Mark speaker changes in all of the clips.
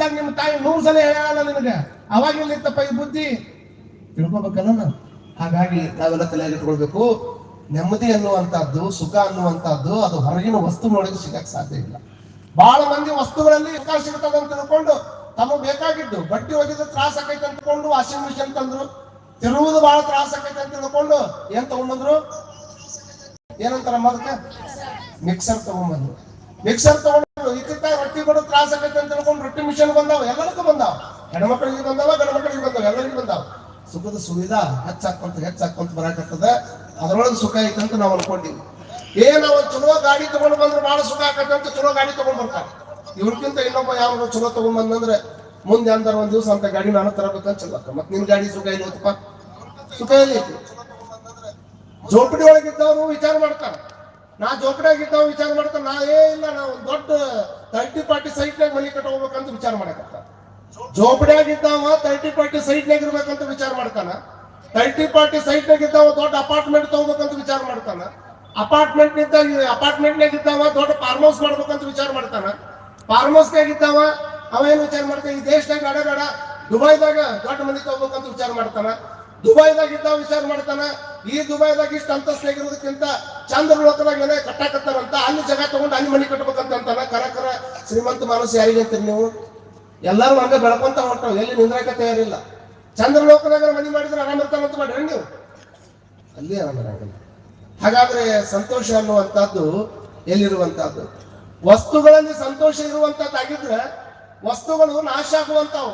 Speaker 1: ಒಳಗಿದ್ದಾಗ ನಿಮ್ಮ ತಾಯಿ ನೂರು ಸಲ ಹೇಳಲ್ಲ ನಿನಗೆ. ಅವಾಗ ಎಲ್ಲಿತ್ತಪ್ಪ ಈ ಬುದ್ಧಿ. ತಿಳ್ಕೊಬೇಕಲ್ಲ ಹಾಗಾಗಿ ನಾವೆಲ್ಲ ತಲೆಯಲ್ಲಿ ಇಟ್ಕೊಳ್ಬೇಕು. ನೆಮ್ಮದಿ ಅನ್ನುವಂಥದ್ದು, ಸುಖ ಅನ್ನುವಂಥದ್ದು, ಅದು ಹೊರಗಿನ ವಸ್ತು ನೋಡಿದ್ರೆ ಸಿಗಕ್ ಸಾಧ್ಯ ಇಲ್ಲ. ಬಹಳ ಮಂದಿ ವಸ್ತುಗಳಲ್ಲಿ ಸುಖ ಸಿಗ್ತದೆ ಅಂತ ತಿಳ್ಕೊಂಡು ತಮಗೆ ಬೇಕಾಗಿದ್ದು. ಬಟ್ಟೆ ಒಗೆದು ತ್ರಾಸ ಆಕೈತೆ ಅಂತ ತಿಳ್ಕೊಂಡು, ವಾಷಿಂಗ್ ಮಿಷಿನ್ ತಂದ್ರು. ತಿರುವುದು ಬಹಳ ತ್ರಾಸ ಆಕೈತೆ ಅಂತ ತಿಳ್ಕೊಂಡು ಏನ್ ತಗೊಂಡ್ಬಂದ್ರು? ಏನಂತಾರ ಅದಕ್ಕೆ? ಮಿಕ್ಸರ್ ತಗೊಂಡ್ಬಂದ್ರು. ಮಿಕ್ಸರ್ ತಗೊಂಡು ಇದಕ್ಕ ರೊಟ್ಟಿ ಕೊಡೋ ತ್ರಾಸ ಆಗತ್ತೆ ಅಂತ ತಿಳ್ಕೊಂಡು ರೊಟ್ಟಿ ಮಿಷನ್ ಬಂದಾವ ಎಲ್ಲರಿಗೂ ಬಂದಾವ. ಹೆಣ್ಮಕ್ಳಿಗೆ ಬಂದಾವ ಗಂಡ ಮಕ್ಕಳಿಗೆ ಬಂದಾವ, ಎಲ್ಲರಿಗೂ ಬಂದಾವ. ಸುಖದ ಸುವಿಧಾ ಹೆಚ್ಚಾಕೊಂತ ಹೆಚ್ಚಾಕೊಂತ ಬರಾಕತ್ತದ. ಅದರೊಳಗೆ ಸುಖ ಐತೆ ಅಂತ ನಾವು ಅನ್ಕೊಂಡಿವಿ. ಏನ್ ನಾವು ಚಲೋ ಗಾಡಿ ತಗೊಂಡು ಬಂದ್ರೆ ಬಹಳ ಸುಖ ಆಕತ್ತೆ ಅಂತ ಚಲೋ ಗಾಡಿ ತಗೊಂಡ್ ಬರ್ತಾರೆ ಇವ್ರಕ್ಕಿಂತ ಇನ್ನೊಬ್ಬ ಯಾವ ಚಲೋ ತಗೊಂಡ್ ಬಂದಂದ್ರೆ ಮುಂದೆ ಅಂದ್ರೆ ಒಂದ್ ದಿವಸ ಅಂತ ಗಾಡಿ ನಾನು ತರಬೇಕಂತ ಚಲೋ ಮತ್ ನಿನ್ ಗಾಡಿ ಸುಖ ಇಲ್ಲ ಸುಖ ಇಲ್ಲ ಜೋಪಡಿ ಒಳಗಿದ್ದವರು ವಿಚಾರ ಮಾಡ್ತಾರ. ನಾ ಜೋಕಡಾಗಿದ್ದಾವ ವಿಚಾರ ಮಾಡ್ತಾನೆ, ನಾ ಏ ಇಲ್ಲ ನಾವು ದೊಡ್ಡ ತರ್ಟಿ ಪಾರ್ಟಿ ಸೈಟ್ನಾಗ ಮನೆ ಕಟ್ಕೋಬೇಕಂತ ವಿಚಾರ ಮಾಡಕತ್ತ. ಜೋಪಡಿಯಾಗಿದ್ದಾವ ತರ್ಟಿ ಪಾರ್ಟಿ ಸೈಟ್ನಾಗ ಇರ್ಬೇಕಂತ ವಿಚಾರ ಮಾಡ್ತಾನ. ತರ್ಟಿ ಪಾರ್ಟಿ ಸೈಟ್ನಾಗ ಇದ್ದಾವ ದೊಡ್ಡ ಅಪಾರ್ಟ್ಮೆಂಟ್ ತಗೋಬೇಕಂತ ವಿಚಾರ ಮಾಡ್ತಾನ. ಅಪಾರ್ಟ್ಮೆಂಟ್ನಿಂದ ಅಪಾರ್ಟ್ಮೆಂಟ್ನಾಗ ಇದ್ದಾವ ದೊಡ್ಡ ಫಾರ್ಮ್ ಹೌಸ್ ಮಾಡ್ಬೇಕಂತ ವಿಚಾರ ಮಾಡ್ತಾನ. ಫಾರ್ಮ್ ಹೌಸ್ನಾಗ ಇದ್ದಾವ ಅವ ವಿಚಾರ ಮಾಡ್ತಾನೆ, ಈ ದೇಶದಾಗ ಬೇಡ ದುಬೈದಾಗ ದೊಡ್ಡ ಮನೆ ತಗೋಬೇಕಂತ ವಿಚಾರ ಮಾಡ್ತಾನ. ದುಬೈದಾಗ ಇದ್ದ ವಿಚಾರ ಮಾಡ್ತಾನ. ಈ ದುಬೈದಾಗ ಇಷ್ಟು ಅಂತಸ್ತಾಗಿರೋದಕ್ಕಿಂತ ಚಂದ್ರ ಲೋಕದಾಗ ಏನೇ ಕಟ್ಟಾಕತ್ತಾರಂತ ಅಲ್ಲಿ ಜಾಗ ತಗೊಂಡು ಅಲ್ಲಿ ಮನೆ ಕಟ್ಟಬೇಕಂತ ಕರ ಕರ, ಶ್ರೀಮಂತ ಮನಸ್ಸು ಯಾರಿಗೆ ಅಂತೀರಿ ನೀವು? ಎಲ್ಲರೂ ಹಂಗೆ ಬೆಳ್ಕೊಂತ ಹೊಂಟಾವ್ ಎಲ್ಲಿ ನಿಂದ್ರಾಕ ತಯಾರಿಲ್ಲ. ಚಂದ್ರ ಲೋಕದಾಗ ಮನೆ ಮಾಡಿದ್ರೆ ಆರಾಮ ಇರ್ತಾವಂತ ಮಾಡ್ರಿ ನೀವು. ಅಲ್ಲಿ ಆರಾಮರಾಗಲ್ಲ ಹಾಗಾದ್ರೆ ಸಂತೋಷ ಅನ್ನುವಂಥದ್ದು ಎಲ್ಲಿರುವಂತಹದ್ದು ವಸ್ತುಗಳಲ್ಲಿ ಸಂತೋಷ ಇರುವಂತದ್ದಾಗಿದ್ರೆ ವಸ್ತುಗಳು ನಾಶ ಆಗುವಂಥವು.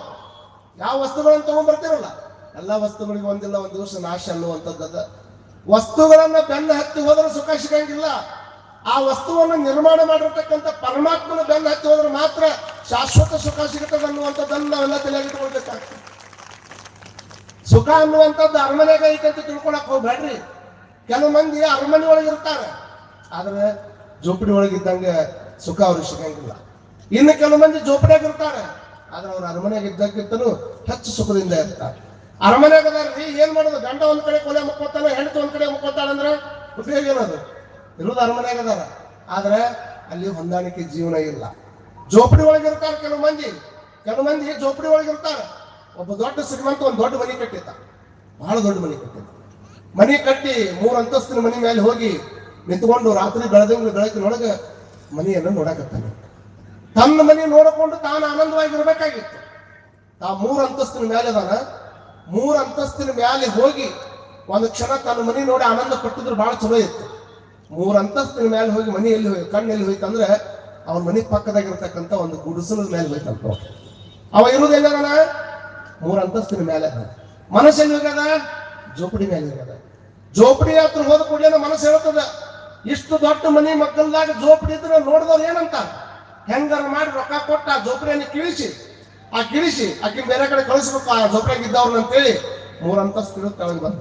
Speaker 1: ಯಾವ ವಸ್ತುಗಳನ್ನು ತಗೊಂಡ್ ಬರ್ತಿರಲ್ಲ? ಎಲ್ಲ ವಸ್ತುಗಳಿಗೆ ಒಂದಿಲ್ಲ, ಒಂದು ದಿವಸ ನಾಶ ಅನ್ನುವಂಥದ್ದು ವಸ್ತುಗಳನ್ನ ಬೆನ್ನ ಹತ್ತಿ ಹೋದ್ರೆ ಸುಖ ಸಿಗಂಗಿಲ್ಲ. ಆ ವಸ್ತುವನ್ನು ನಿರ್ಮಾಣ ಮಾಡಿರ್ತಕ್ಕಂಥ ಪರಮಾತ್ಮನ ಬೆನ್ನ ಹತ್ತಿ ಹೋದ್ರೆ ಮಾತ್ರ ಶಾಶ್ವತ ಸುಖ ಸಿಗುತ್ತದೆ ಅನ್ನುವಂಥದ್ದನ್ನು ನಾವೆಲ್ಲ ತಲೆಯಾಗಿಟ್ಕೊಳ್ಬೇಕಾಗ್ತದೆ. ಸುಖ ಅನ್ನುವಂಥದ್ದು ಅರಮನೆಗ ಐತಂತ ತಿಳ್ಕೊಳಕ್ ಹೋಗ್ಬೇಡ್ರಿ. ಕೆಲವು ಮಂದಿ ಅರಮನೆ ಒಳಗೆ ಇರ್ತಾರೆ. ಆದ್ರೆ ಜೋಪಡಿ ಒಳಗಿದ್ದಂಗೆ ಸುಖ ಅವ್ರಿಗೆ ಸಿಗಂಗಿಲ್ಲ. ಇನ್ನು ಕೆಲವು ಮಂದಿ ಜೋಪಡಿಯಾಗಿರ್ತಾರೆ ಆದ್ರೆ ಅವ್ರ ಅರಮನೆಯಾಗ ಇದ್ದಕ್ಕಿಂತನೂ ಹೆಚ್ಚು ಸುಖದಿಂದ ಇರ್ತಾರೆ. ಅರಮನೆಯಾಗ ಅದಾರ್ರಿ ಏನ್ ಮಾಡೋದು? ಗಂಡ ಒಂದ್ ಕಡೆ ಕೊಲೆ ಮುಕ್ಕೋತಾನ, ಹೆಂಡತಿ ಒಂದ್ ಕಡೆ ಮುಕ್ಕೋತಾಳಂದ್ರ ಉಪಯೋಗ ಏನದು ಇರೋದು ಅರಮನೆ ಅದಾರ. ಆದ್ರೆ ಅಲ್ಲಿ ಹೊಂದಾಣಿಕೆ ಜೀವನ ಇಲ್ಲ. ಜೋಪಡಿ ಒಳಗೆ ಇರ್ತಾರೆ ಕೆಲವು ಮಂದಿ. ಕೆಲವು ಮಂದಿ ಜೋಪಡಿ ಒಳಗೆ ಇರ್ತಾರೆ. ಒಬ್ಬ ದೊಡ್ಡ ಶ್ರೀಮಂತ ಒಂದು ದೊಡ್ಡ ಮನೆ ಕಟ್ಟಿದ್ದ. ಬಹಳ ದೊಡ್ಡ ಮನೆ ಕಟ್ಟಿದ್ದ. ಮನೆ ಕಟ್ಟಿ ಮೂರು ಅಂತಸ್ತಿನ ಮನೆ ಮೇಲೆ ಹೋಗಿ ನಿಂತ್ಕೊಂಡು ರಾತ್ರಿ ಬೆಳದಿಂಗಳು ಬೆಳಕಿನೊಳಗೆ ಮನೆಯನ್ನು ನೋಡಕತ್ತಾನೆ. ತನ್ನ ಮನೆ ನೋಡಿಕೊಂಡು ತಾನು ಆನಂದವಾಗಿರ್ಬೇಕಾಗಿತ್ತು ಆ ಮೂರು ಅಂತಸ್ತಿನ ಮೇಲೆ ಅದಾನ. ಮೂರು ಅಂತಸ್ತಿನ ಮೇಲೆ ಹೋಗಿ ಒಂದು ಕ್ಷಣ ತನ್ನ ಮನೆ ನೋಡಿ ಆನಂದ ಪಟ್ಟಿದ್ರು ಬಹಳ ಚಲೋ ಇತ್ತು. ಮೂರು ಅಂತಸ್ತಿನ ಮೇಲೆ ಹೋಗಿ ಮನೆ ಎಲ್ಲಿ ಹೋಗಿ ಎಲ್ಲಿ ಹೋಯ್ತಂದ್ರೆ ಅವನ ಮನೆ ಪಕ್ಕದಾಗಿರ್ತಕ್ಕಂಥ ಒಂದು ಗುಡಿಸಲ ಮೇಲೆ ಹೋಯ್ತಂತ. ಅವ ಎಲ್ಲದಾನ ಮೂರು ಅಂತಸ್ತಿನ ಮೇಲೆ ಮನಸ್ಸು ಮನಸ್ಸಲ್ಲಿ ಹೋಗ್ಯದ? ಜೋಪಡಿ ಮೇಲೆ ಹೋಗ್ಯದ. ಜೋಪಡಿ ಹತ್ರ ಹೋದ ಕೂಡಲೇ ಮನಸ್ಸು ಹೇಳ್ತದ, ಇಷ್ಟು ದೊಡ್ಡ ಮನೆ ಮಕ್ಕಳದಾಗ ಜೋಪಡಿ ಇದ್ರೆ ನೋಡಿದವ್ರು ಏನಂತ ಹೆಂಗಾರ ಮಾಡಿ ರೊಕ್ಕ ಕೊಟ್ಟ ಜೋಪಡಿಯನ್ನು ಕಿಳಿಸಿ ಆ ಕಿಳಿಸಿ ಆಕೆ ಬೇರೆ ಕಡೆ ಕಳಿಸ್ಬೇಕು, ಆ ಜೋಪಡಿಯಾಗ ಇದ್ದವ್ರನ್ನ ಅಂತೇಳಿ ಮೂರು ಅಂತಸ್ತು ತೆಳಗೆ ಬಂದ.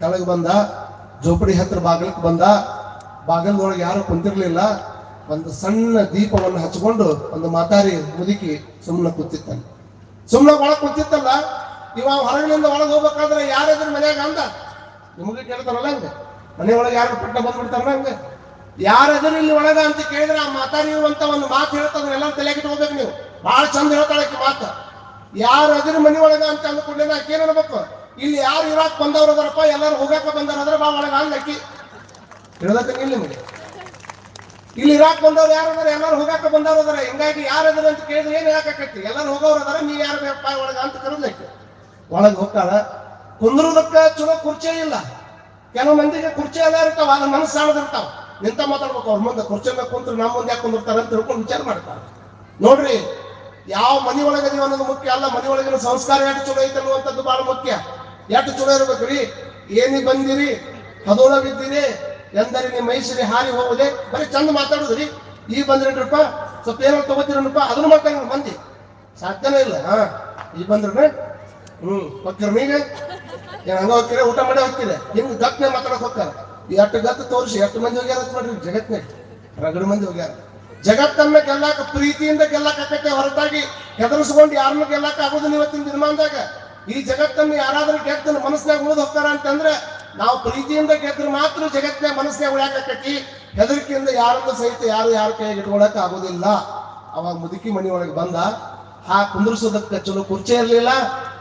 Speaker 1: ತೆಳಗೆ ಬಂದ ಜೋಪಡಿ ಹತ್ರ ಬಾಗಿಲಕ್ಕೆ ಬಂದ. ಬಾಗಿಲದೊಳಗೆ ಯಾರು ಕುಂತಿರ್ಲಿಲ್ಲ. ಒಂದು ಸಣ್ಣ ದೀಪವನ್ನು ಹಚ್ಕೊಂಡು ಒಂದು ಮಾತಾರಿ ಮುದುಕಿ ಸುಮ್ಮನೆ ಕೂತಿತ್ತಾನೆ ಸುಮ್ಮನೆ ಒಳಗೆ ಕೂತಿತ್ತಲ್ಲ ಇವ ಹೊರಗಿನಿಂದ ಒಳಗೆ ಹೋಗ್ಬೇಕಾದ್ರೆ ಯಾರಾದ್ರೂ ಮನೆಯಾಗ ಅಂದ? ನಿಮಗೆ ಕೇಳ್ತಾರಲ್ಲ ಹಂಗೆ? ಮನೆ ಒಳಗೆ ಯಾರು ಪಟ್ಟ ಬಂದ್ಬಿಡ್ತಾರಲ್ಲ ಹಂಗೆ? ಯಾರಾದ್ರೂ ಇಲ್ಲಿ ಒಳಗ ಅಂತ ಕೇಳಿದ್ರೆ ಆ ಮಾತಾರಿ ಅಂತ ಒಂದು ಮಾತು ಹೇಳ್ತದ್ರೆ ಎಲ್ಲ ತಲೆಗೆ ಹೋಗ್ಬೇಕು ನೀವು. ಬಹಳ ಚಂದ ಹೇಳ್ತಾಳೆ ಆಕಿ ಮಾತ. ಯಾರು ಅದ್ರ ಮನೆ ಒಳಗ ಅಂತ ಅಂದ್ಕೊಂಡೇನ ಆಕೆ ಏನ್ ಅನ್ಬೇಕು? ಇಲ್ಲಿ ಯಾರು ಇರಾಕ್ ಬಂದವ್ರು ಅದಾರಪ್ಪ, ಎಲ್ಲಾರು ಹೋಗಾಕ ಬಂದಾರ ಅದ್ರ ಬಾ ಒಳಗ ಹಂಗ ಆಕಿ. ನಿಮಗೆ ಇಲ್ಲಿ ಇರಾಕ್ ಬಂದವ್ರು ಯಾರು ಅದಾರ? ಎಲ್ಲರೂ ಹೋಗಾಕ ಬಂದವ್ರು ಅದಾರ. ಹಿಂಗಾಗಿ ಯಾರು ಅದಾರ ಅಂತ ಕೇಳಿದ್ರೆ ಏನ್ ಹೇಳಕ್ಕಾಕೈತಿ ಎಲ್ಲರೂ ಹೋಗೋರು ಅದಾರ ನೀವ್ ಯಾರು ಬೇಕಪ್ಪ ಒಳಗ ಅಂತ ಕರೆದ್ಲೈತಿ ಒಳಗೆ ಹೋಗ್ತಾಳ. ಕುಂದ್ರದಕ್ಕ ಚಲೋ ಕುರ್ಚಿ ಇಲ್ಲ. ಕೆಲವು ಮಂದಿಗೆ ಕುರ್ಚಿ ಎಲ್ಲ ಇರ್ತಾವ ಅದ್ರ ಮನಸ್ಸು ಸಾಣದಿರ್ತಾವ ನಿಂತ ಮಾತಾಡ್ಬೇಕು, ಅವ್ರ ಮುಂದೆ ಕುರ್ಚಿ ಮೇಲೆ ಕುಂತ್ರು ನಮ್ಮ ಮುಂದೆ ಯಾಕೆ ಕುಂದಿರ್ತಾರ ಅಂತ ತಿಳ್ಕೊಂಡು ವಿಚಾರ ಮಾಡ್ತಾರೆ ನೋಡ್ರಿ ಯಾವ ಮನಿ ನೀವು ಅನ್ನೋದು ಮುಖ್ಯ ಅಲ್ಲ, ಮನಿ ಒಳಗಿನ ಸಂಸ್ಕಾರ ಎಷ್ಟು ಚಲೋ ಐತೆ ಅನ್ನುವಂಥದ್ದು ಬಹಳ ಮುಖ್ಯ. ಎಷ್ಟು ಚಲೋ ಇರ್ಬೇಕ್ರಿ? ಏನಿ ಬಂದಿರಿ? ಹದೋಳಗಿದ್ದೀರಿ ಎಂದರೆ ನಿಮ್ಮ ಮೈಸೂರಿ ಹಾರಿ ಹೋಗುದೆ ಬರೀ ಚಂದ ಮಾತಾಡುದ್ರಿ. ಈಗ ಬಂದ್ರೇನ್ರಪ್ಪ? ಸ್ವಲ್ಪ ಏನೋ ತಗೋತೀರನಪ್ಪ ಅದನ್ನು ಮಾತಾಡ ಮಂದಿ. ಸಾಧ್ಯನೇ ಇಲ್ಲ, ಹಾ. ಈಗ ಬಂದ್ರೆ ಹ್ಮ್ ಹೋಗ್ತೀರ ಮೀಗ? ಏನು ಹಂಗ ಹೋಗ್ತೀರ? ಊಟ ಮಾಡಿ ಹೋಗ್ತೀರ? ಹಿಂಗ್ ಗತ್ನೆ ಮಾತಾಡಕ್ ಹೋಗ್ತಾರ. ಎಷ್ಟು ಗತ್ತು ತೋರಿಸಿ, ಎಷ್ಟು ಮಂದಿ ಹೋಗ್ಯಾರ ನೋಡ್ರಿ ಜಗತ್ನಾಗ ರಗಡ ಮಂದಿ ಹೋಗ್ಯಾರ. ಜಗತ್ತನ್ನ ಗೆಲ್ಲಾಕ, ಪ್ರೀತಿಯಿಂದ ಗೆಲ್ಲಕ್ ಆಕತ್ತೆ ಹೊರತಾಗಿ ಹೆದರ್ಸ್ಕೊಂಡು ಯಾರನ್ನು ಗೆಲ್ಲಕ್ ಆಗೋದಿಲ್ಲ ಇವತ್ತಿನ ದಿನಮಾನದಾಗ. ಈ ಜಗತ್ತನ್ನು ಯಾರಾದ್ರೂ ಗೆದ್ದು ಮನಸ್ಸಿನಾಗ ಉಳಿದು ಹೋಗ್ತಾರ ಅಂತಂದ್ರೆ ನಾವು ಪ್ರೀತಿಯಿಂದ ಗೆದ್ರೆ ಮಾತ್ರ ಜಗತ್ತಿನ ಮನಸ್ಸಿನಾಗ ಕಟ್ಟಿ ಹೆದರಿಕೆಯಿಂದ ಯಾರನ್ನು ಸಹಿತ ಯಾರು ಯಾರ ಕೈಯಾಗ ಇಟ್ಕೊಳಕ್ ಆಗೋದಿಲ್ಲ. ಅವಾಗ ಮುದುಕಿ ಮನಿ ಒಳಗೆ ಬಂದ ಆ ಕುಂದ್ರಿಸೋದಕ್ಕೆ ಚಲೋ ಕುರ್ಚಿ ಇರಲಿಲ್ಲ,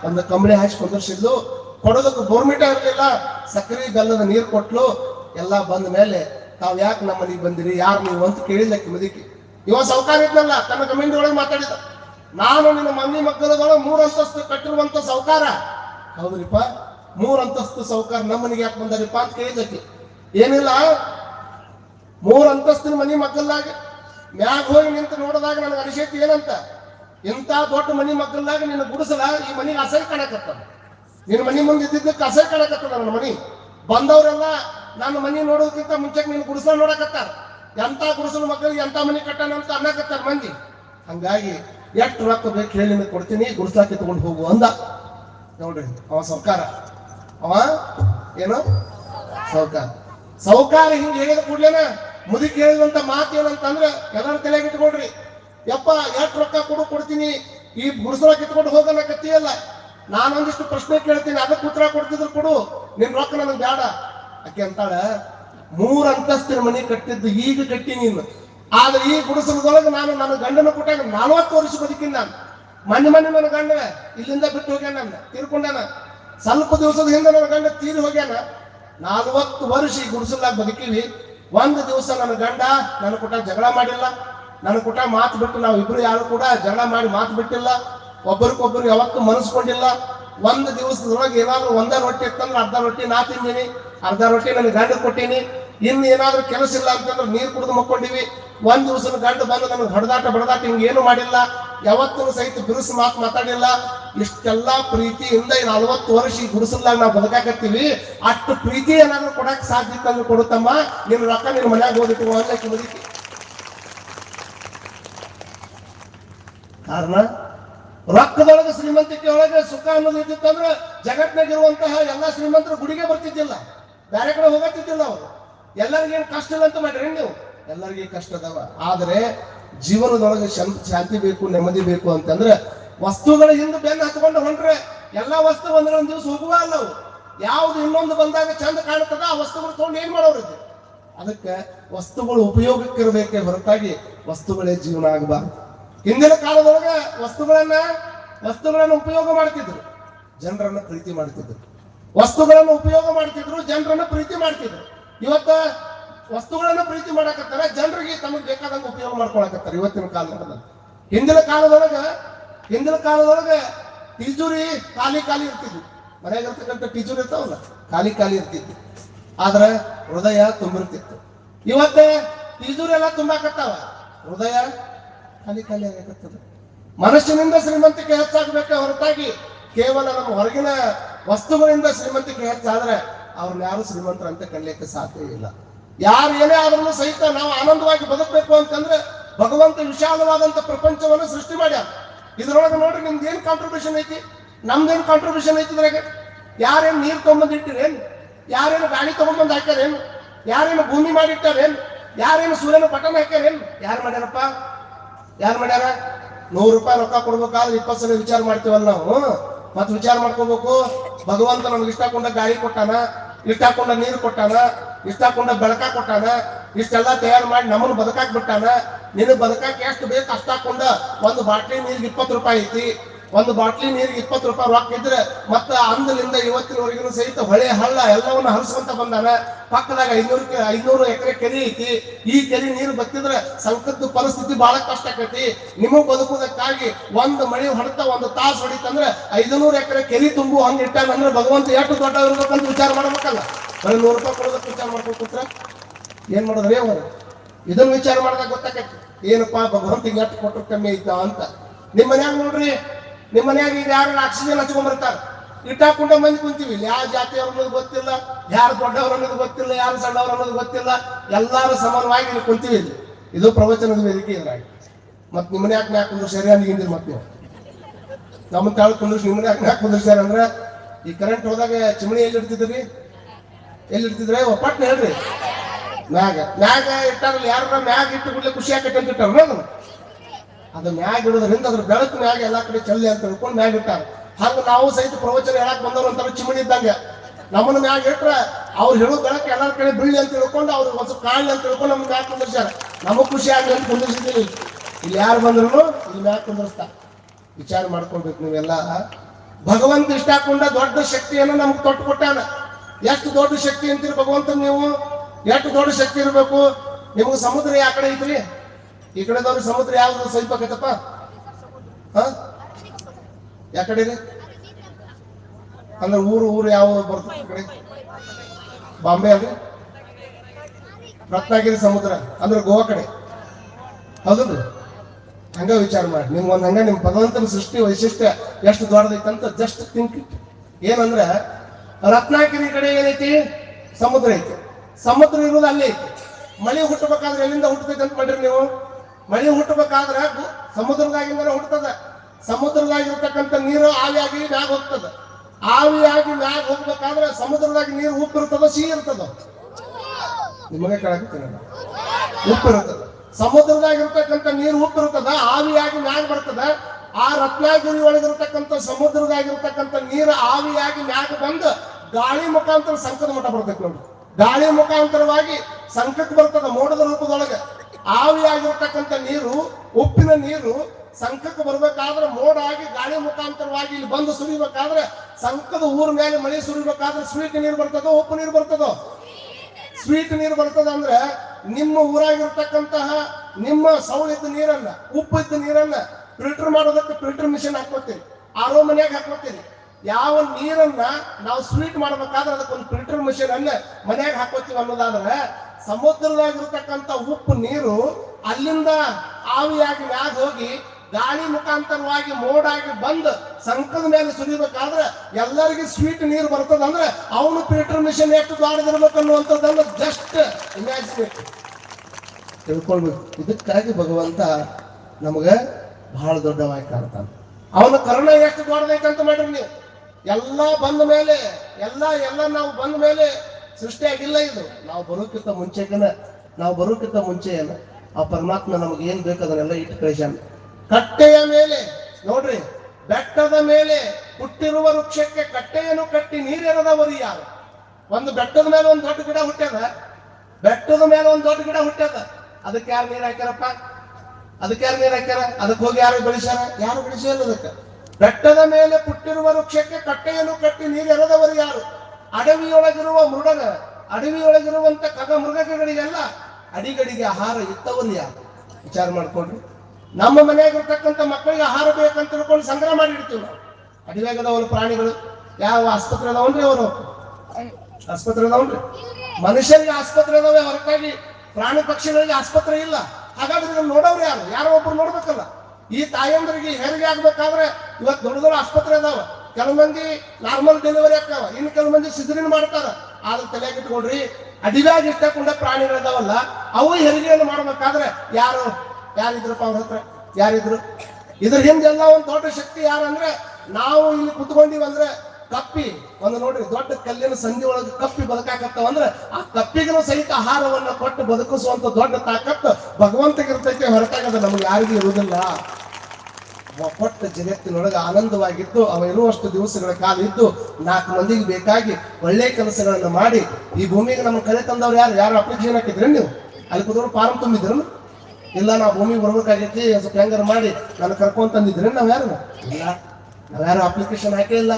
Speaker 1: ಒಂದು ಕಂಬಳಿ ಹಾಕಿ ಕುಂದ್ರಿಸಿದ್ಲು. ಕೊಡೋದಕ್ಕೆ ಬೋರ್ಮಿಟ ಇರಲಿಲ್ಲ ಸಕ್ಕರೆ ಬೆಲ್ಲದ ನೀರು ಕೊಟ್ಲು, ಎಲ್ಲ ಬಂದ ಮೇಲೆ ತಾವ್ ಯಾಕೆ ನಮ್ಮ ಬಂದಿರಿ? ಯಾರು ನೀವು ಅಂತ ಕೇಳಿಲ್ಲಕ್ಕೆ ಮುದುಕಿ. ಇವ ಸಾವುಕಾರ ಇದ್ನಲ್ಲ, ತನ್ನ ಕಮಿಂದ ಒಳಗೆ ಮಾತಾಡಿದ. ನಾನು ನಿನ್ನ ಮನೆ ಮಕ್ಕಳುಗಳು ಮೂರು ಅಂತಸ್ತು ಕಟ್ಟಿರುವಂತ ಸಾವುಕಾರ ಹೌದ್ರಿಪ್ಪ, ಮೂರು ಅಂತಸ್ತು ಸಾವುಕಾರ ನಮ್ಮ ಮನೆಗೆ ಯಾಕೆ ಬಂದಾರಿಪ್ಪ ಅಂತ ಕೇಳಿದಕ್ಕೆ ಏನಿಲ್ಲ, ಮೂರು ಅಂತಸ್ತಿನ ಮನಿ ಮಕ್ಕಳಾಗ ಮ್ಯಾಗ ಹೋಗಿ ನಿಂತು ನೋಡಿದಾಗ ನನಗೆ ಅನಿಸೈತಿ ಏನಂತ? ಇಂಥ ದೊಡ್ಡ ಮನಿ ಮಕ್ಕಳಾಗ ನಿನ್ನ ಗುಡಿಸಲ ಈ ಮನೆಗೆ ಅಸಹ್ಯ ಕಾಣಕತ್ತ ನಿನ್ನ ಮನಿ ಮುಂದೆ ಇದ್ದಿದ್ದಕ್ಕೆ ಅಸಹ್ಯ ಕಾಣಕತ್ತ ನನ್ನ ಮನಿ. ಬಂದವರೆಲ್ಲ ನನ್ನ ಮನೆ ನೋಡೋದಕ್ಕಿಂತ ಮುಂಚೆಗೆ ನೀನು ಗುಡಿಸಲು ನೋಡಕತ್ತಾರ. ಎಂತ ಗುಡಿಸಲ ಮಕ್ಕಳಿಗೆ ಎಂತ ಮನೆ ಕಟ್ಟಾನ ಅಂತ ಅನ್ನಕತ್ತಾರ ಮಂದಿ. ಹಂಗಾಗಿ ಎಷ್ಟು ರೊಕ್ಕ ಬೇಕು ಹೇಳಿ ನಿಮಗೆ ಕೊಡ್ತೀನಿ ಗುಡಿಸಲ ತಗೊಂಡು ಹೋಗು ಅಂದ. ನೋಡ್ರಿ, ಅವ ಸರ್ಕಾರ ಅವ ಏನು? ಸೌಕಾರ. ಸೌಕಾರ ಹಿಂಗ್ ಹೇಳಿದ ಕೂಡ್ಲೇನ ಮುದುಕಿ ಹೇಳಿದಂತ ಮಾತು ಏನಂತಂದ್ರೆ ಎಲ್ಲರ ತಲೆಗೆ ಇಟ್ಕೊಡ್ರಿ. ಯಪ್ಪ, ಎಷ್ಟು ರೊಕ್ಕ ಕೊಡು, ಕೊಡ್ತೀನಿ. ಈ ಗುಡಿಸಲ ಕಿತ್ಕೊಂಡು ಹೋಗಲ್ಲ ಕತ್ತಿಯಲ್ಲ ನಾನೊಂದಿಷ್ಟು ಪ್ರಶ್ನೆ ಕೇಳ್ತೀನಿ, ಅದಕ್ಕೆ ಉತ್ತರ ಕೊಡ್ತಿದ್ರು ಕೊಡು. ನಿನ್ ರೊಕ್ಕ ನನಗೆ ಬೇಡ. ಆಕೆ ಅಂತಾಳ, ಮೂರ್ ಅಂತಸ್ತಿನ ಮನೆ ಕಟ್ಟಿದ್ದು ಈಗ ಕಟ್ಟಿ ನೀನು. ಆದ್ರೆ ಈ ಗುಡಿಸಲದೊಳಗೆ ನಾನು ನನ್ನ ಗಂಡನ ಕೊಟ್ಟಾಗ ನಲವತ್ತು ವರ್ಷ ಬದುಕಿನ ನಾನು. ಮನೆ ಮನೆ ನನ್ನ ಗಂಡ ಇಲ್ಲಿಂದ ಬಿಟ್ಟು ಹೋಗ್ಯಾನ ನನ್ನ, ತೀರ್ಕೊಂಡಾನ. ಸ್ವಲ್ಪ ದಿವಸದ ಹಿಂದೆ ನನ್ನ ಗಂಡ ತೀರಿ ಹೋಗ್ಯಾನ. ನಲ್ವತ್ತು ವರ್ಷ ಈ ಗುಡಿಸಲಾಗ ಬದುಕೀವಿ. ಒಂದು ದಿವಸ ನನ್ನ ಗಂಡ ನನ್ನ ಕೊಟ್ಟ ಜಗಳ ಮಾಡಿಲ್ಲ. ನನ್ನ ಕೊಟ್ಟ ಮಾತು ಬಿಟ್ಟು ನಾವು ಇಬ್ರು ಯಾರು ಕೂಡ ಜಗಳ ಮಾಡಿ ಮಾತು ಬಿಟ್ಟಿಲ್ಲ. ಒಬ್ಬರಿಗೊಬ್ಬರು ಯಾವತ್ತೂ ಮನಸ್ಕೊಂಡಿಲ್ಲ. ಒಂದು ದಿವಸದೊಳಗೆ ಏನಾದ್ರೂ ಒಂದ ರೊಟ್ಟಿ ಇತ್ತಂದ್ರೆ ಅರ್ಧ ರೊಟ್ಟಿ ನಾ ತಿಂದೀನಿ. ಅರ್ಧ ರೊಟ್ಟಿ ನನ್ನ ಗಂಡ ಕೊಟ್ಟೀನಿ. ಇನ್ನು ಏನಾದ್ರೂ ಕೆಲಸ ಇಲ್ಲ ಅಂತಂದ್ರೆ ನೀರು ಕುಡಿದು ಮಕ್ಕೊಂಡಿವಿ. ಒಂದ್ ದಿವಸ ಗಂಡ ಬಂದು ನನಗೆ ಹೊಡೆದಾಟ ಬಡದಾಟ ಹಿಂಗ ಏನು ಮಾಡಿಲ್ಲ. ಯಾವತ್ತೂ ಸಹಿತ ಬಿರುಸು ಮಾತು ಮಾತಾಡಿಲ್ಲ. ಇಷ್ಟೆಲ್ಲಾ ಪ್ರೀತಿಯಿಂದ ನಲವತ್ತು ವರ್ಷ ಈ ಗುಡಿಸಲ್ದಾಗ ನಾವು ಬದುಕಾಕತ್ತೀವಿ. ಅಷ್ಟು ಪ್ರೀತಿ ಏನಾದ್ರು ಕೊಡಕ್ ಸಾಧ್ಯ ತಂದು ಕೊಡುತ್ತಮ್ಮ ನಿನ್ನ ರೊಕ್ಕ ನಿನ್ನ ಮನ್ಯಾಗ ಓದಿಟ್ಟು ಅನ್ಲಕ್ಕೆ ಬದುಕಿ ಕಾರಣ, ರೊಕ್ಕದೊಳಗೆ ಶ್ರೀಮಂತಿಕೆ ಒಳಗೆ ಸುಖ ಅನ್ನೋದು ಇದ್ದಿತ್ತಂದ್ರೆ ಜಗತ್ನಾಗಿರುವಂತಹ ಎಲ್ಲಾ ಶ್ರೀಮಂತರು ಗುಡಿಗೆ ಬರ್ತಿದ್ದಿಲ್ಲ. ಬೇರೆ ಕಡೆ ಹೋಗತ್ತಿದ್ದಿಲ್ಲ ಅವರು. ಎಲ್ಲರಿಗೇನು ಕಷ್ಟ ಇಲ್ಲ ಅಂತ ಮಾಡ್ರಿ ನೀವು? ಎಲ್ಲರಿಗೆ ಕಷ್ಟ ಅದಾವ. ಆದ್ರೆ ಜೀವನದೊಳಗೆ ಶಾಂತಿ ಬೇಕು, ನೆಮ್ಮದಿ ಬೇಕು ಅಂತಂದ್ರೆ ವಸ್ತುಗಳ ಹಿಂದೆ ಬೆನ್ನು ಹತ್ಕೊಂಡು ಹೊಂಟ್ರೆ ಎಲ್ಲಾ ವಸ್ತು ಒಂದ್ರ ಒಂದ್ ದಿವಸ ಹೋಗುವ ಅಲ್ಲ ಯಾವ್ದು ಇನ್ನೊಂದು ಬಂದಾಗ ಚಂದ ಕಾಣುತ್ತದ ಆ ವಸ್ತುಗಳು ತಗೊಂಡು ಏನ್ ಮಾಡೋರು ಅದಕ್ಕೆ ವಸ್ತುಗಳು ಉಪಯೋಗಕ್ಕಿರಬೇಕೆ ಹೊರತಾಗಿ ವಸ್ತುಗಳೇ ಜೀವನ ಆಗಬಾರ್ದು. ಹಿಂದಿನ ಕಾಲದೊಳಗೆ ವಸ್ತುಗಳನ್ನ ವಸ್ತುಗಳನ್ನ ಉಪಯೋಗ ಮಾಡ್ತಿದ್ರು. ಜನರನ್ನ ಪ್ರೀತಿ ಮಾಡ್ತಿದ್ರು. ವಸ್ತುಗಳನ್ನ ಉಪಯೋಗ ಮಾಡ್ತಿದ್ರು, ಜನರನ್ನು ಪ್ರೀತಿ ಮಾಡ್ತಿದ್ರು. ಇವತ್ತ ವಸ್ತುಗಳನ್ನ ಪ್ರೀತಿ ಮಾಡಕತ್ತಾರ, ಜನರಿಗೆ ತಮಗೆ ಬೇಕಾದಂಗ ಉಪಯೋಗ ಮಾಡ್ಕೊಳಕತ್ತಾರ ಇವತ್ತಿನ ಕಾಲದಲ್ಲಿ ಹಿಂದಿನ ಕಾಲದೊಳಗ ಹಿಂದಿನ ಕಾಲದೊಳಗ ತಿಜುರಿ ಖಾಲಿ ಖಾಲಿ ಇರ್ತಿದ್ವಿ. ಮನೆಯಾಗಿರ್ತಕ್ಕಂಥ ಟಿಜೂರಿ ಇರ್ತಾವಲ್ಲ, ಖಾಲಿ ಖಾಲಿ ಇರ್ತಿತ್ತು ಆದ್ರೆ ಹೃದಯ ತುಂಬಿರ್ತಿತ್ತು. ಇವತ್ತೇ ತಿಜುರಿ ಎಲ್ಲ ತುಂಬಾಕತ್ತಾವ? ಹೃದಯ ಖಾಲಿ ಖಾಲಿ ಆಗಕತ್ತದ. ಮನುಷ್ಯನಿಂದ ಶ್ರೀಮಂತಿಕೆ ಹೆಚ್ಚಾಗಬೇಕೆ ಹೊರತಾಗಿ ಕೇವಲ ನಮ್ಮ ಹೊರಗಿನ ವಸ್ತುಗಳಿಂದ ಶ್ರೀಮಂತಿಕೆ ಹೆಚ್ಚಾದ್ರೆ ಅವ್ರನ್ನ ಯಾರು ಶ್ರೀಮಂತರಂತೆ ಕಲಿಯಕ್ಕೆ ಸಾಧ್ಯ ಇಲ್ಲ. ಯಾರು ಏನೇ ಆದ್ರೂ ಸಹಿತ ನಾವು ಆನಂದವಾಗಿ ಬದುಕಬೇಕು ಅಂತಂದ್ರೆ ಭಗವಂತ ವಿಶಾಲವಾದಂತ ಪ್ರಪಂಚವನ್ನು ಸೃಷ್ಟಿ ಮಾಡ್ಯಾರ. ಇದ್ರೊಳಗೆ ನೋಡ್ರಿ ನಿಮ್ದು ಏನ್ ಕಾಂಟ್ರಿಬ್ಯೂಷನ್ ಐತಿ? ನಮ್ದೇನ್ ಕಾಂಟ್ರಿಬ್ಯೂಷನ್ ಐತಿ ಇದ್ರಾಗ? ಯಾರೇನು ನೀರು ತೊಗೊಂಬಂದು ಇಟ್ಟಿರೇನು? ಯಾರೇನು ಗಾಡಿ ತಗೊಂಬಂದು ಹಾಕ್ಯಾರೇನು? ಯಾರೇನು ಭೂಮಿ ಮಾಡಿಟ್ಟಾರೇನು? ಯಾರೇನು ಸೂರ್ಯನ ಪಟನ ಹಾಕ್ಯಾರೇನು? ಯಾರು ಮಾಡ್ಯಾರಪ್ಪ? ಯಾರು ಮಾಡ್ಯಾರ? ನೂರು ರೂಪಾಯಿ ರೊಕ್ಕ ಕೊಡ್ಬೇಕಾದ್ರೆ ಇಪ್ಪತ್ತು ಸಲ ವಿಚಾರ ಮಾಡ್ತೀವಲ್ಲ ನಾವು. ಮತ್ ವಿಚಾರ ಮಾಡ್ಕೋಬೇಕು. ಭಗವಂತ ನಮ್ಗೆ ಇಷ್ಟ ಕೊಂಡ ಗಾಳಿ ಕೊಟ್ಟಾನ, ಇಷ್ಟ ಕೊಂಡ ನೀರು ಕೊಟ್ಟಾನ, ಇಷ್ಟ ಕೊಂಡ ಬೆಳಕ ಕೊಟ್ಟಾನ, ಇಷ್ಟೆಲ್ಲ ತಯಾರು ಮಾಡಿ ನಮ್ಮನ್ನು ಬದುಕಾಕ್ ಬಿಟ್ಟಾನ. ನಿನ್ನ ಬದುಕಾಕ್ ಎಷ್ಟು ಬೇಕು ಅಷ್ಟ ಹಾಕೊಂಡ ಒಂದು ಬಾಟ್ಲಿ ನೀರಿಗೆ ಇಪ್ಪತ್ತು ರೂಪಾಯಿ ಐತಿ. ಒಂದು ಬಾಟ್ಲಿ ನೀರಿಗೆ ಇಪ್ಪತ್ತು ರೂಪಾಯಿ ರೊಕ್ಕ ಇದ್ರೆ ಮತ್ತ ಅಂದಲಿಂದ ಇವತ್ತಿನವರೆಗೂ ಸಹಿತ ಹೊಳೆ ಹಳ್ಳ ಎಲ್ಲವನ್ನ ಹರಿಸ್ಕೊಂತ ಬಂದಾನ. ಪಕ್ಕದಾಗ ಐನೂರು ಐನೂರು ಎಕರೆ ಕೆರೆ ಐತಿ. ಈ ಕೆರೆ ನೀರು ಬತ್ತಿದ್ರೆ ಸಂಕಟದ ಪರಿಸ್ಥಿತಿ ಬಹಳ ಕಷ್ಟ ಆಕೈತಿ. ನಿಮಗ್ ಬದುಕುವುದಕ್ಕಾಗಿ ಒಂದು ಮಳಿ ಹೊಡೆತ ಒಂದು ತಾಸು ಹೊಡಿತಂದ್ರೆ ಐದುನೂರು ಎಕರೆ ಕೆರೆ ತುಂಬು, ಹಂಗ ಇಟ್ಟಾನಂದ್ರೆ ಭಗವಂತ ಎಷ್ಟು ದೊಡ್ಡ ಇರ್ಬೇಕಂತ ವಿಚಾರ ಮಾಡ್ಬೇಕಲ್ಲ. ಬರೀ ನೂರು ರೂಪಾಯಿ ಕೊಡೋದಕ್ಕೆ ವಿಚಾರ ಮಾಡ್ಕೊಂಡು ಪುತ್ರ ಏನ್ ಮಾಡಿದ್ರಿ ಅವರು? ಇದನ್ನ ವಿಚಾರ ಮಾಡಿದಾಗ ಗೊತ್ತಾಕೈತಿ. ಏನಪ್ಪಾ ಭಗವಂತಿಗೆ ಎಷ್ಟು ಕೊಟ್ಟರು ಕಮ್ಮಿ ಐತ ಅಂತ. ನಿಮ್ಮ ಮನ್ಯಾಗ ನೋಡ್ರಿ ನಿಮ್ ಮನ್ಯಾಗ ಈಗ ಯಾರು ಆಕ್ಸಿಜನ್ ಹಚ್ಕೊಂಡ್ ಬರ್ತಾರ ಇಟ್ಟಾಕೊಂಡ ಮಂದಿ ಕುಂತೀವಿ. ಇಲ್ಲಿ ಯಾವ ಜಾತಿಯವ್ರು ಅನ್ನೋದು ಗೊತ್ತಿಲ್ಲ, ಯಾರು ದೊಡ್ಡವ್ರು ಅನ್ನೋದು ಗೊತ್ತಿಲ್ಲ, ಯಾರು ಸಣ್ಣವ್ರು ಅನ್ನೋದು ಗೊತ್ತಿಲ್ಲ. ಎಲ್ಲಾರು ಸಮಾನವಾಗಿ ಇಲ್ಲಿ ಕುಂತೀವಿ ಇಲ್ಲಿ. ಇದು ಪ್ರವಚನದ ವೇದಿಕೆ ಇದ್ರಾಗ. ಮತ್ತೆ ನಿಮ್ಮನೆ ಯಾಕೆ ಮ್ಯಾಕ್ ಕುಂದ್ರ ಅಂದಿಗಿಂದಿರಿ ಮತ್ತೆ ನಮ್ಮ ತಾಳು ಕುಂದ್ರಿಸಿ ನಿಮ್ಮನೆ ಯಾಕೆ ಮ್ಯಾಕ್ ಕುಂದ್ರಿಸ್ಯಾರ ಅಂದ್ರೆ ಈ ಕರೆಂಟ್ ಹೋದಾಗ ಚಿಮಣಿ ಎಲ್ಲಿ ಇಡ್ತಿದ್ರಿ? ಎಲ್ಲಿ ಇಡ್ತಿದ್ರೆ? ಒಪ್ಪಟ್ನ ಹೇಳ್ರಿ. ಮ್ಯಾಗ. ಮ್ಯಾಗ ಇಟ್ಟಾರಲ್ಲ ಯಾರ ಮ್ಯಾಗ ಇಟ್ಟು ಬಿಡ್ಲಿ ಖುಷಿ ಆಕೈತೆ ಅಂತ ಇಟ್ಟಾರ ಅದು ಮ್ಯಾಗ ಇಡೋದ್ರಿಂದ ಅದ್ರ ಬೆಳಕು ಮ್ಯಾಗ ಎಲ್ಲಾ ಕಡೆ ಚೆಲ್ಲಿ ಅಂತ ತಿಳ್ಕೊಂಡು ಮ್ಯಾಗ ಇಟ್ಟಾರ. ಹಂಗ ನಾವು ಸಹಿತ ಪ್ರವಚನ ಹೇಳಕ್ ಬಂದವ್ರು ಅಂತಾರ ಚಿಮಣಿ ಇದ್ದಂಗೆ. ನಮ್ಮನ್ನ ಮ್ಯಾಗ ಇಟ್ರ ಅವ್ರು ಹೇಳೋ ಬೆಳಕು ಎಲ್ಲಾರ ಕಡೆ ಬೀಳಿ ಅಂತ ತಿಳ್ಕೊಂಡು ಅವ್ರು ಒಂದು ಕಾಣಲಿ ಅಂತ ತಿಳ್ಕೊಂಡು ನಮ್ಗೆ ಮ್ಯಾಗ ಕುಂದಿರ್ಸ್ಯಾರ. ನಮಗ್ ಖುಷಿ ಆಗ್ಲಿ ಅಂತ ಕುಂದಿರ್ಸಿದ್ದೀವಿ. ಇಲ್ಲಿ ಯಾರು ಬಂದ್ರು ಇಲ್ಲಿ ಮ್ಯಾಗ ಕುಂದಿರ್ಸ್ತಾರ. ವಿಚಾರ ಮಾಡ್ಕೊಳ್ಬೇಕು ನೀವೆಲ್ಲ. ಭಗವಂತ ಇಷ್ಟ ಹಾಕೊಂಡ ದೊಡ್ಡ ಶಕ್ತಿಯನ್ನು ನಮ್ಗೆ ತೊಟ್ಟು ಕೊಟ್ಟಾನ. ಎಷ್ಟು ದೊಡ್ಡ ಶಕ್ತಿ ಅಂತೀರಿ ಭಗವಂತ ನೀವು? ಎಷ್ಟು ದೊಡ್ಡ ಶಕ್ತಿ ಇರಬೇಕು? ನಿಮ್ಗೆ ಸಮುದ್ರ ಯಾಕಡೆ ಐತ್ರಿ? ಈ ಕಡೆದವ್ರು ಸಮುದ್ರ ಯಾವ್ದು ಸ್ವಲ್ಪ ಹ? ಯಾಕಡೆ ರೀ ಅಂದ್ರೆ ಊರು ಊರು ಯಾವ ಬರ್ತದೆ ಕಡೆ? ಬಾಂಬೆ ಅಲ್ರಿ ರತ್ನಗಿರಿ ಸಮುದ್ರ, ಅಂದ್ರೆ ಗೋವಾ ಕಡೆ. ಹೌದಲ್ರಿ? ಹಂಗ ವಿಚಾರ ಮಾಡಿ. ನಿಮ್ಗೆ ಒಂದು ಹಂಗ ನಿಮ್ ಭಗವಂತನ ಸೃಷ್ಟಿ ವೈಶಿಷ್ಟ್ಯ ಎಷ್ಟು ದೊಡ್ಡದೈತೆ ಅಂತ ಜಸ್ಟ್ ಥಿಂಕ್ ಏನಂದ್ರ, ರತ್ನಾಗಿರಿ ಕಡೆ ಏನೈತಿ? ಸಮುದ್ರ ಐತಿ. ಸಮುದ್ರ ಇರೋದು ಅಲ್ಲೇ ಐತಿ. ಮಳೆ ಹುಟ್ಟಬೇಕಾದ್ರೆ ಎಲ್ಲಿಂದ ಹುಟ್ಟತೈತೆ ಅಂತ ಮಾಡ್ರಿ ನೀವು? ಮಳೆ ಹುಟ್ಟಬೇಕಾದ್ರೆ ಗು- ಸಮುದ್ರದಾಗಿಂದ ಹುಟ್ಟದ ಸಮುದ್ರದಾಗಿರ್ತಕ್ಕಂಥ ನೀರು ಆವಿಯಾಗಿ ಮ್ಯಾಗ ಹೋಗ್ತದ. ಆವಿಯಾಗಿ ಮ್ಯಾಗ ಹೋಗ್ಬೇಕಾದ್ರೆ ಸಮುದ್ರದಾಗ ನೀರು ಉಪ್ಪಿರ್ತದ ಸಿಹಿ ಇರ್ತದ ನಿಮಗೆ ಕೇಳಕ್ಕೆ ಉಪ್ಪು ಇರ್ತದ ಸಮುದ್ರದಾಗಿರ್ತಕ್ಕಂಥ ನೀರು ಉಪ್ಪಿರ್ತದ ಆವಿಯಾಗಿ ಮ್ಯಾಗ ಬರ್ತದ. ಆ ರತ್ನಾಗಿರಿ ಒಳಗಿರ್ತಕ್ಕಂಥ ಸಮುದ್ರದಾಗಿರ್ತಕ್ಕಂಥ ನೀರು ಆವಿಯಾಗಿ ಮ್ಯಾಗ ಬಂದು ಗಾಳಿ ಮುಖಾಂತರ ಸಂಕದ ಮಠ ಬರ್ತೈತಿ ನೋಡಿ. ಗಾಳಿ ಮುಖಾಂತರವಾಗಿ ಸಂಕಟ ಬರ್ತದ ಮೋಡದ ರೂಪದೊಳಗೆ. ಆವಿಯಾಗಿರ್ತಕ್ಕಂಥ ನೀರು, ಉಪ್ಪಿನ ನೀರು ಸಂಕಕ್ಕೆ ಬರಬೇಕಾದ್ರೆ ಮೋಡ ಆಗಿ ಗಾಳಿ ಮುಖಾಂತರವಾಗಿ ಇಲ್ಲಿ ಬಂದು ಸುರಿಬೇಕಾದ್ರೆ ಸಂಕದ ಊರ ಮೇಲೆ ಮಳೆ ಸುರಿಬೇಕಾದ್ರೆ ಸ್ವೀಟ್ ನೀರು ಬರ್ತದೋ, ಉಪ್ಪು ನೀರು ಬರ್ತದೋ? ಸ್ವೀಟ್ ನೀರು ಬರ್ತದ ಅಂದ್ರೆ ನಿಮ್ಮ ಊರಾಗಿರ್ತಕ್ಕಂತಹ ನಿಮ್ಮ ಸೌಳಿದ್ದ ನೀರನ್ನ, ಉಪ್ಪಿದ್ದ ನೀರನ್ನ ಫಿಲ್ಟರ್ ಮಾಡೋದಕ್ಕೆ ಫಿಲ್ಟರ್ ಮಿಷನ್ ಹಾಕೋತೀರಿ ಆರೋ ಮನೆಯಾಗ ಹಾಕೋತೀರಿ ಯಾವ ನೀರನ್ನ ನಾವು ಸ್ವೀಟ್ ಮಾಡ್ಬೇಕಾದ್ರೆ ಅದಕ್ಕೊಂದು ಫಿಲ್ಟರ್ ಮಿಷಿನ್ ಅನ್ನ ಮನ್ಯಾಗ ಹಾಕೋತೀವಿ ಅನ್ನೋದಾದ್ರೆ ಸಮುದ್ರದಾಗಿರ್ತಕ್ಕಂಥ ಉಪ್ಪು, ನೀರು ಅಲ್ಲಿಂದ ಆವಿಯಾಗಿ ಮ್ಯಾಗ ಹೋಗಿ ಗಾಳಿ ಮುಖಾಂತರವಾಗಿ ಮೋಡಾಗಿ ಬಂದು ಸಂಕದ ಮೇಲೆ ಸುರಿಬೇಕಾದ್ರೆ ಎಲ್ಲರಿಗೆ ಸ್ವೀಟ್ ನೀರು ಬರ್ತದ ಅಂದ್ರೆ ಅವನು ಫಿಲ್ಟರ್ ಮಿಷನ್ ಎಷ್ಟು ದೊಡ್ಡದಿರ್ಬೇಕು ಅನ್ನುವಂಥದ್ದನ್ನು ಜಸ್ಟ್ ಇಮ್ಯಾಜಿನೇಟ್ ತಿಳ್ಕೊಳ್ಬೇಕು. ಇದಕ್ಕಾಗಿ ಭಗವಂತ ನಮಗೆ ಬಹಳ ದೊಡ್ಡವಾಗಿ ಕಾಣ್ತಾನೆ. ಅವನ ಕರುಣ ಎಷ್ಟು ದೊಡ್ಡದೈತೆ ಅಂತ ಮಾಡ್ರಿ ನೀವು? ಎಲ್ಲ ಬಂದ ಮೇಲೆ, ಎಲ್ಲ ಎಲ್ಲ ನಾವು ಬಂದ ಮೇಲೆ ಸೃಷ್ಟಿಯಾಗಿಲ್ಲ ಇದು. ನಾವು ಬರೋಕ್ಕಿಂತ ಮುಂಚೆಗನ ನಾವು ಬರೋಕ್ಕಿಂತ ಮುಂಚೆ ಏನ? ಆ ಪರಮಾತ್ಮ ನಮಗೆ ಏನ್ ಬೇಕು ಅದನ್ನೆಲ್ಲ ಇಟ್ಟು ಕಳಿಸ್ಯಾನ. ಕಟ್ಟೆಯ ಮೇಲೆ, ನೋಡ್ರಿ, ಬೆಟ್ಟದ ಮೇಲೆ ಹುಟ್ಟಿರುವ ವೃಕ್ಷಕ್ಕೆ ಕಟ್ಟೆಯನ್ನು ಕಟ್ಟಿ ನೀರೆರದವರು ಯಾರು? ಒಂದು ಬೆಟ್ಟದ ಮೇಲೆ ಒಂದು ದೊಡ್ಡ ಗಿಡ ಹುಟ್ಟ್ಯದ ಬೆಟ್ಟದ ಮೇಲೆ ಒಂದು ದೊಡ್ಡ ಗಿಡ ಹುಟ್ಟ್ಯದ ಅದಕ್ಕೆ ಯಾರು ನೀರ್ ಹಾಕ್ಯಾರಪ್ಪ? ಅದಕ್ಕೆ ಯಾರು ನೀರ್ ಹಾಕ್ಯಾರ? ಅದಕ್ಕೆ ಹೋಗಿ ಯಾರು ಬೆಳೆಸ್ಯಾರ? ಯಾರು ಬೆಳೆಸಿಲ್ಲ ಅದಕ್ಕೆ? ಬೆಟ್ಟದ ಮೇಲೆ ಪುಟ್ಟಿರುವ ವೃಕ್ಷಕ್ಕೆ ಕಟ್ಟೆಯನ್ನು ಕಟ್ಟಿ ನೀರು ಎರೆದವರು ಯಾರು? ಅಡವಿಯೊಳಗಿರುವ ಮೃಗದ ಅಡವಿಯೊಳಗಿರುವಂತ ಕಗ ಮೃಗಗಳಿಗೆಲ್ಲ ಅಡಿಗಡಿಗೆ ಆಹಾರ ಇತ್ತವನು ಯಾರು? ವಿಚಾರ ಮಾಡ್ಕೊಂಡ್ರಿ. ನಮ್ಮ ಮನೆಯಾಗಿರ್ತಕ್ಕಂಥ ಮಕ್ಕಳಿಗೆ ಆಹಾರ ಬೇಕಂತ ತಿಳ್ಕೊಂಡು ಸಂಗ್ರಹ ಮಾಡಿ ಇಡ್ತೀವಿ ನಾವು. ಅಡಿವ್ಯಾಗದವರು ಪ್ರಾಣಿಗಳು. ಯಾವ ಆಸ್ಪತ್ರೆ ಅದಾವನ್ರಿ ಅವರು? ಆಸ್ಪತ್ರೆ ಅದಾವನ್ರಿ ಮನುಷ್ಯರಿಗೆ ಆಸ್ಪತ್ರೆ ಅದಾವೆ ಹೊರತಾಗಿ ಪ್ರಾಣಿ ಪಕ್ಷಿಗಳಿಗೆ ಆಸ್ಪತ್ರೆ ಇಲ್ಲ. ಹಾಗಾದ್ರೆ ನೋಡೋರು ಯಾರು? ಯಾರೋ ಒಬ್ರು ನೋಡ್ಬೇಕಲ್ಲ. ಈ ತಾಯಂದ್ರಿಗೆ ಹೆರಿಗೆ ಆಗ್ಬೇಕಾದ್ರೆ ಇವತ್ತು ದೊಡ್ಡ ದೊಡ್ಡ ಆಸ್ಪತ್ರೆ ಅದಾವ. ಕೆಲವು ಮಂದಿ ನಾರ್ಮಲ್ ಡೆಲಿವರಿ ಆಗ್ತಾವ. ಇನ್ನು ಕೆಲವು ಮಂದಿ ಸಿದ್ರಿನ್ ಮಾಡ್ತಾರ. ಆದ್ರೆ ತಲೆ ಇಟ್ಕೊಡ್ರಿ ಅಡಿವ್ಯಾಗ ಇಷ್ಟಕೊಂಡ ಪ್ರಾಣಿಗಳಿದಾವಲ್ಲ ಅವು ಹೆರಿಗೆಯನ್ನು ಮಾಡ್ಬೇಕಾದ್ರೆ ಯಾರು? ಯಾರಿದ್ರಪ್ಪ ಅವ್ರ ಹತ್ರ? ಯಾರಿದ್ರು? ಇದ್ರ ಹಿಂದೆಲ್ಲ ಒಂದು ದೊಡ್ಡ ಶಕ್ತಿ ಯಾರಂದ್ರೆ, ನಾವು ಇಲ್ಲಿ ಕುತ್ಕೊಂಡಿವಂದ್ರೆ ಕಪ್ಪಿ. ಒಂದು ನೋಡ್ರಿ, ದೊಡ್ಡ ಕಲ್ಲಿನ ಸಂಧಿ ಒಳಗೆ ಕಪ್ಪಿ ಬದುಕಾಕತ್ತವ ಅಂದ್ರೆ ಆ ಕಪ್ಪಿಗೂ ಸಹಿತ ಆಹಾರವನ್ನ ಕೊಟ್ಟು ಬದುಕಿಸುವಂತ ದೊಡ್ಡ ತಾಕತ್ತು ಭಗವಂತಗಿರ್ತೈತೆ ಹೊರತಾಗದ ನಮ್ಗೆ ಯಾರಿಗೂ ಇರುವುದಿಲ್ಲ. ಕೊಟ್ಟ ಜಗತ್ತಿನೊಳಗೆ ಆನಂದವಾಗಿದ್ದು, ಅವ ಇರುವಷ್ಟು ದಿವಸಗಳ ಕಾಲ ಇದ್ದು, ನಾಲ್ಕು ಮಂದಿಗೆ ಬೇಕಾಗಿ ಒಳ್ಳೆ ಕೆಲಸಗಳನ್ನು ಮಾಡಿ, ಈ ಭೂಮಿಗೆ ನಮ್ಮ ಕರೆ ತಂದವ್ರು ಯಾರು? ಯಾರು ಅಪ್ಲಿಕೇಶನ್ ಹಾಕಿದ್ರಿ ನೀವು? ಅಲ್ಲಿ ಕುದ್ರು ಫಾರಂ ತುಂಬಿದ್ರು ಇಲ್ಲ, ನಾವು ಭೂಮಿಗೆ ಬರ್ಬೇಕಾಗೈತಿ ಸ್ವಲ್ಪ ಹೆಂಗಾರ ಮಾಡಿ ನಾನು ಕರ್ಕೊಂಡ್ ತಂದಿದ್ರಿ ನಾವು ಯಾರು? ಇಲ್ಲ ನಾವ್ಯಾರು ಅಪ್ಲಿಕೇಶನ್ ಹಾಕೇ ಇಲ್ಲ.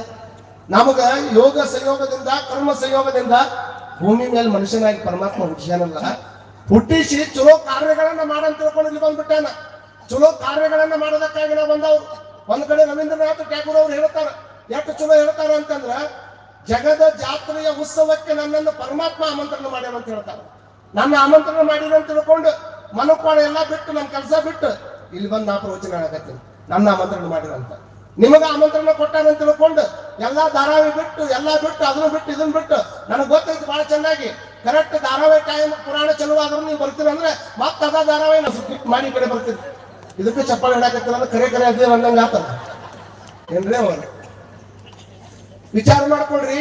Speaker 1: ನಮಗ ಯೋಗ ಸಂಯೋಗದಿಂದ, ಕರ್ಮ ಸಂಯೋಗದಿಂದ ಭೂಮಿ ಮೇಲೆ ಮನುಷ್ಯನಾಗಿ ಪರಮಾತ್ಮ ಹುಟ್ಟಿಸ್ಯಾನಲ್ಲ, ಹುಟ್ಟಿಸಿ ಚಲೋ ಕಾರ್ಯಗಳನ್ನ ಮಾಡಂತ ತಿಳ್ಕೊಂಡು ಇಲ್ಲಿ ಬಂದ್ಬಿಟ್ಟಾನ. ಚಲೋ ಕಾರ್ಯಗಳನ್ನ ಮಾಡೋದಕ್ಕಾಗಿ ನಾವು ಬಂದವ್ರು. ಒಂದ್ ಕಡೆ ರವೀಂದ್ರನಾಥ್ ಟ್ಯಾಗೂರ್ ಅವ್ರು ಹೇಳ್ತಾರ. ಎಷ್ಟು ಚಲೋ ಹೇಳ್ತಾರ ಅಂತಂದ್ರ, ಜಗದ ಜಾತ್ರೆಯ ಉತ್ಸವಕ್ಕೆ ನನ್ನನ್ನು ಪರಮಾತ್ಮ ಆಮಂತ್ರಣ ಮಾಡ್ಯಾರ ಅಂತ ಹೇಳ್ತಾರ. ನನ್ನ ಆಮಂತ್ರಣ ಮಾಡಿದ ಅಂತ ತಿಳ್ಕೊಂಡು ಮನುಕೋಣ ಎಲ್ಲ ಬಿಟ್ಟು ನನ್ನ ಕೆಲಸ ಬಿಟ್ಟು ಇಲ್ಲಿ ಬಂದು ನಾ ಪ್ರವಚನ ಆಗತ್ತೀನಿ. ನನ್ನ ಆಮಂತ್ರಣ ಮಾಡಿರಂತ ನಿಮಗ ಆಮಂತ್ರಣ ಕೊಟ್ಟಾನ ಅಂತ ತಿಳ್ಕೊಂಡು ಎಲ್ಲಾ ಧಾರಾವಾಹಿ ಬಿಟ್ಟು, ಎಲ್ಲಾ ಬಿಟ್ಟು, ಅದನ್ನು ಬಿಟ್ಟು, ಇದನ್ನ ಬಿಟ್ಟು ನನಗೆ ಗೊತ್ತೈತಿ ಬಹಳ ಚೆನ್ನಾಗಿ. ಕರೆಕ್ಟ್ ಧಾರಾವಾಹಿ ಟೈಮ್ ಪುರಾಣ ಚಲುವಾದ್ರೂ ನೀವು ಬರ್ತೀರ ಅಂದ್ರೆ ಮತ್ತೆ ಧಾರಾವಾಹಿ ನಾವು ಮಾಡಿ ಕಡೆ ಬರ್ತೀರಿ ಇದಕ್ಕೆ ಚಪ್ಪಾಳೆ ಹಿಡಾಕತ್ತಿಲ್ಲ ಅಂದ್ರೆ ಕರೆ ಕರೆ ಅದೇ ಅಂದಂಗ ಆತ ಏನ್ರಿ ಅವ್ರು? ವಿಚಾರ ಮಾಡ್ಕೊಳ್ರಿ